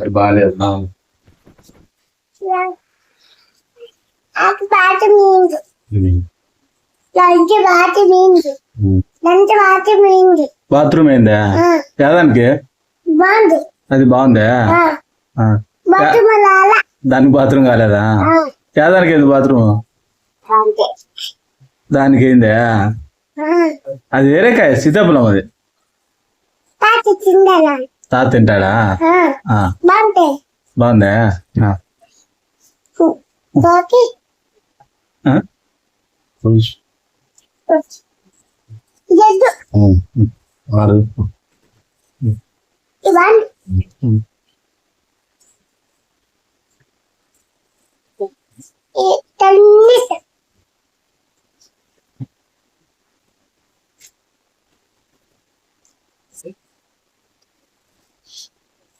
అది బాగాలేదు బాత్రూమ్ ఏందా? ఏదానికి అది బాగుందా? దానికి బాత్రూమ్ కాలేదా? ఏదానికి ఏంది బాత్రూమ్? దానికి. ఏందా? అది వేరే కాయ సీతాఫలం అది. తాత తింటాడా. బాగుంది? బాగుందా